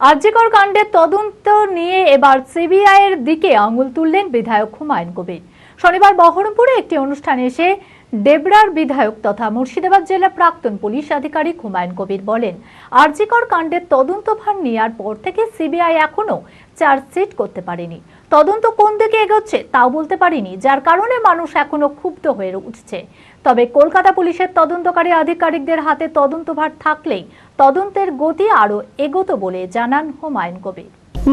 আরজিকর কাণ্ডের তদন্ত নিয়ে এবার সিবিআই এর দিকে আঙুল তুললেন বিধায়ক হুমায়ুন কবির। শনিবার বহরমপুরে একটি অনুষ্ঠানে এসে ডেবরার বিধায়ক তথা মুর্শিদাবাদ জেলা প্রাক্তন পুলিশ আধিকারিক হুমায়ুন কবির বলেন আরজিকর কাণ্ডের তদন্তভার নেওয়ার পর থেকে সিবিআই এখনও চার্জশিট করতে পারেনি। তদন্ত কোন দিকে এগোচ্ছে তাও বলতে পারিনি যার কারণে মানুষ এখনও ক্ষুব্ধ হয়ে উঠছে। তবে কলকাতা পুলিশের তদন্তকারী আধিকারিকদের হাতে তদন্তভার থাকলেই তদন্তের গতি আরও এগোতো বলে জানান হুমায়ুন কবির।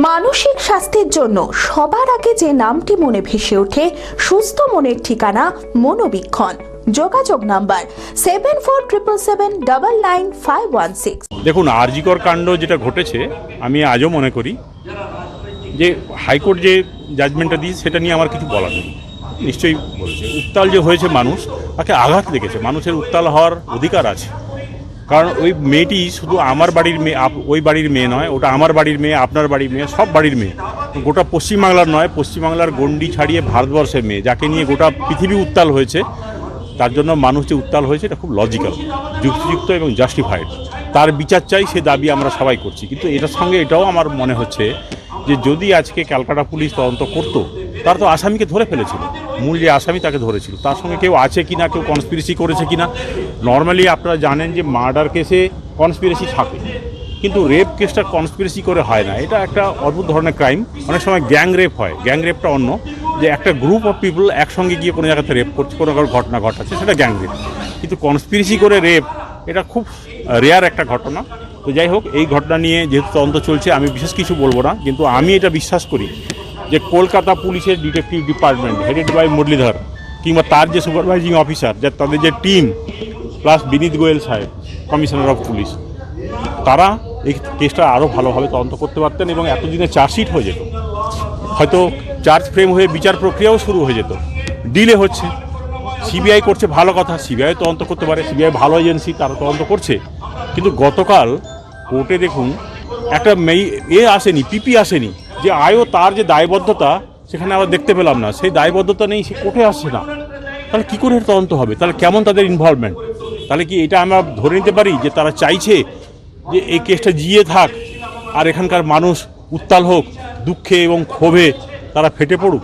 মানসিক স্বাস্থ্যের জন্য সবার আগে যে নামটি মনে ভেসে ওঠে সুস্থ মনের ঠিকানা মনোবীক্ষণ। যোগাযোগ number seven four triple seven double nine five one six. দেখুন আরজিকর কাণ্ড যেটা ঘটেছে আমি আজও মনে করি যে হাইকোর্ট যে জাজমেন্টটা দিয়েছে, সেটা নিয়ে আমার কিছু বলার নেই। নিশ্চয়ই বলেছে। উত্তাল যে হয়েছে মানুষ, তাকে আঘাত লেগেছে। মানুষের উত্তাল হওয়ার অধিকার আছে। কারণ ওই মেয়েটি শুধু আমার বাড়ির মেয়ে ওই বাড়ির মেয়ে নয়, ওটা আমার বাড়ির মেয়ে, আপনার বাড়ির মেয়ে, সব বাড়ির মেয়ে। গোটা পশ্চিমবাংলার নয়, পশ্চিমবাংলার গণ্ডি ছাড়িয়ে ভারতবর্ষের মেয়ে, যাকে নিয়ে গোটা পৃথিবী উত্তাল হয়েছে। তার জন্য মানুষ যে উত্তাল হয়েছে, এটা খুব লজিক্যাল যুক্তিযুক্ত এবং জাস্টিফাইড তার বিচার চাই, সে দাবি আমরা সবাই করছি। কিন্তু এটার সঙ্গে এটাও আমার মনে হচ্ছে যে যদি আজকে ক্যালকাটা পুলিশ তদন্ত করতো, তার তো আসামিকে ধরে ফেলেছিল। মূল যে আসামি তাকে ধরেছিল। তার সঙ্গে কেউ আছে কিনা, কেউ কনস্পিরেসি করেছে কিনা নর্মালি আপনারা জানেন যে মার্ডার কেসে কনস্পিরেসি থাকে। কিন্তু রেপ কেসটা কনস্পিরেসি করে হয় না। এটা একটা অদ্ভুত ধরনের ক্রাইম অনেক সময় গ্যাং রেপ হয়। গ্যাং রেপটা অন্য। যে একটা গ্রুপ অফ পিপল একসঙ্গে গিয়ে কোনো জায়গাতে রেপ করছে, কোনো কারও ঘটনা ঘটাচ্ছে, সেটা গ্যাং রেপ কিন্তু কনস্পিরেসি করে রেপ এটা খুব রেয়ার একটা ঘটনা। তো যাই হোক, এই ঘটনা নিয়ে যেহেতু তদন্ত চলছে, আমি বিশেষ কিছু বলব না, কিন্তু আমি এটা বিশ্বাস করি যে কলকাতা পুলিশের detective department headed by Muralidhar, কিংবা তার যে সুপারভাইজিং অফিসার যে তাদের যে টিম প্লাস বিনীত গোয়েল সাহেব কমিশনার অফ পুলিশ তারা এই কেসটা আরও ভালোভাবে তদন্ত করতে পারতেন এবং এতদিনে চার্জশিট হয়ে যেত। হয়তো চার্জ ফ্রেম হয়ে বিচার প্রক্রিয়াও শুরু হয়ে যেত। ডিলে হচ্ছে। সিবিআই করছে, ভালো কথা। সিবিআই তদন্ত করতে পারে। সিবিআই ভালো এজেন্সি তারা তদন্ত করছে। কিন্তু গতকাল কোর্টে দেখুন, একটা মেয়ে, এ আসেনি, পিপি আসেনি, যে আয়ও তার যে দায়বদ্ধতা, সেখানে আবার দেখতে পেলাম না। সেই দায়বদ্ধতা নেই সে কোর্টে আসছে না। তাহলে কী করে তদন্ত হবে? তাহলে কেমন তাদের ইনভলভমেন্ট তাহলে কি এটা আমরা ধরে নিতে পারি যে তারা চাইছে যে এই কেসটা জিয়ে থাক, আর এখানকার মানুষ উত্তাল হোক, দুঃখে এবং ক্ষোভে তারা ফেটে পড়ুক?